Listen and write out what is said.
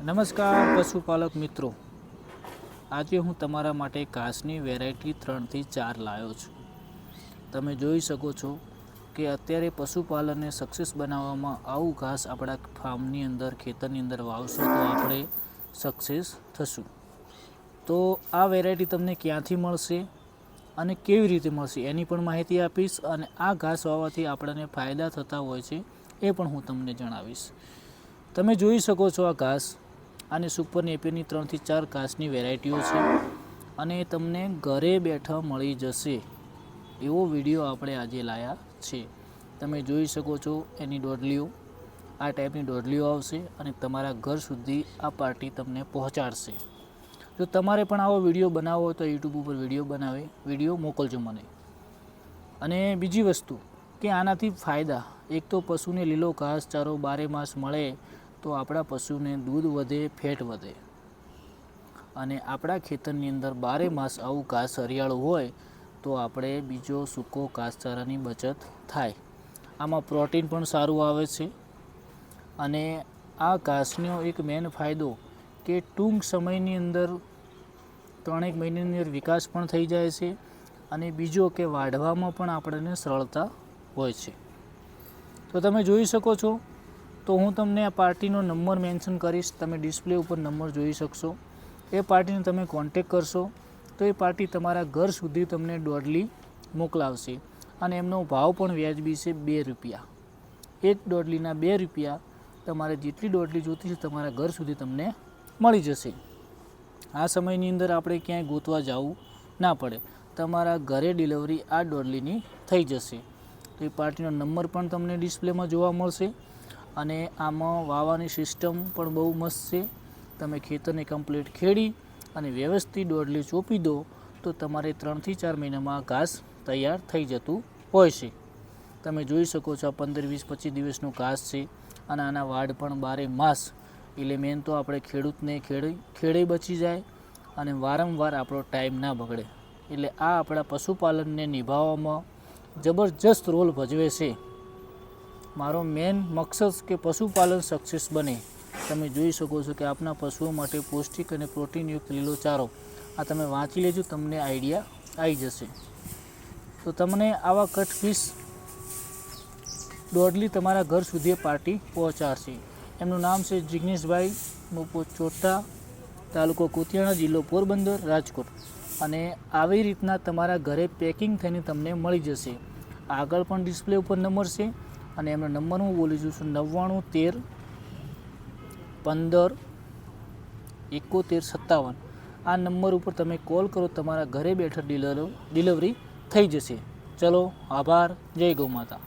નમસ્કાર, પશુપાલક મિત્રો. આજે હું તમારા માટે ઘાસની વેરાયટી ત્રણથી ચાર લાવ્યો છું. તમે જોઈ શકો છો કે અત્યારે પશુપાલનને સક્સેસ બનાવવામાં આવું ઘાસ આપણા ફાર્મની અંદર, ખેતરની અંદર વાવશો તો આપણે સક્સેસ થશું. તો આ વેરાયટી તમને ક્યાંથી મળશે અને કેવી રીતે મળશે એની પણ માહિતી આપીશ અને આ ઘાસ વાવવાથી આપણને ફાયદા થતા હોય છે એ પણ હું તમને જણાવીશ. તમે જોઈ શકો છો આ ઘાસ આને સુપર નેપિયરની ત્રણથી ચાર કાચની વેરાયટીઓ છે. અને તમને ઘરે બેઠા મળી જશે એવો વીડિયો આપણે આજે લાયા છે. તમે જોઈ શકો છો એની ડોડલીઓ આ ટાઈપની ડોડલીઓ આવશે અને તમારા ઘર સુધી આ પાર્ટી તમને પહોંચાડશે. જો તમારે પણ આવો વીડિયો બનાવવો હોય તો યુટ્યુબ ઉપર વીડિયો બનાવે, વીડિયો મોકલજો મને. અને બીજી વસ્તુ કે આનાથી ફાયદા. એક તો પશુને લીલો ઘાસ ચારો બારે માસ મળે તો આપણા પશુને દૂધ વધે, ફેટ વધે. અને આપણા ખેતરની અંદર બારે માસ આવું ઘાસ હરિયાળું હોય, તો આપણે બીજો સૂકો ઘાસચારાની બચત થાય. આમાં પ્રોટીન પણ સારું આવે છે. અને આ ઘાસનો એક મેન ફાયદો કે ટૂંક સમયની અંદર ત્રણેક મહિનાની અંદર વિકાસ પણ થઈ જાય છે અને બીજો કે વાઢવામાં પણ આપણને સરળતા હોય છે. તો તમે જોઈ શકો છો તો હું તમને આ પાર્ટીનો નંબર મેન્શન કરીશ. તમે ડિસ્પ્લે ઉપર નંબર જોઈ શકશો. એ પાર્ટીને તમે કોન્ટેક કરશો. તો એ પાર્ટી તમારા ઘર સુધી તમને દોડલી મોકલાવશે. અને એમનો ભાવ પણ વ્યાજબી છે બે રૂપિયા. એક દોડલીના બે રૂપિયા તમારે જેટલી દોડલી જોતી છે તમારા ઘર સુધી તમને મળી જશે. આ સમયની અંદર આપણે ક્યાંય ગોતવા જવું ના પડે. તમારા ઘરે ડિલિવરી આ દોડલીની થઈ જશે. તો એ પાર્ટીનો નંબર પણ તમને ડિસ્પ્લેમાં જોવા મળશે. અને આમાં વાવાની સિસ્ટમ પણ બહુ મસ્ત છે. તમે ખેતરને કમ્પ્લીટ ખેડી અને વ્યવસ્થિત દોડલી ચોપી દો તો તમારે ત્રણથી ચાર મહિનામાં ઘાસ તૈયાર થઈ જતું હોય છે. તમે જોઈ શકો છો પંદર વીસ પચીસ દિવસનું ઘાસ છે અને આના વાડ પણ બારે માસ. એટલે મેન તો આપણે ખેડૂતને ખેડે ખેડે બચી જાય અને વારંવાર આપણો ટાઈમ ના બગડે. એટલે આ આપણા પશુપાલનને નિભાવવામાં જબરજસ્ત રોલ ભજવે છે. મારો મેન મકસદ કે પશુપાલન સક્સેસ બને. તમે જોઈ શકો છો કે આપના પશુઓ માટે પૌષ્ટિક અને પ્રોટીનયુક્ત લીલો ચારો. આ તમે વાંચી લેજો, તમને આઈડિયા આવી જશે. તો તમને આવા કટ પીસ દોડલી તમારા ઘર સુધી પાર્ટી પહોંચાડશે. એમનું નામ છે જિગ્નેશભાઈ મોપો ચોટા તાલુકો કુતિયાણા, જિલ્લો પોરબંદર, રાજકોટ. અને આવી રીતના તમારા ઘરે પેકિંગ થઈને તમને મળી જશે. આગળ પણ ડિસ્પ્લે ઉપર નંબર છે. અને એમનો નંબર હું બોલી જઉં છું નવ્વાણું તેર પંદર એકોતેર સત્તાવન. આ નંબર ઉપર તમે કોલ કરો, તમારા ઘરે બેઠા ડિલર ડિલિવરી થઈ જશે. ચલો, આભાર. જય ગૌ માતા.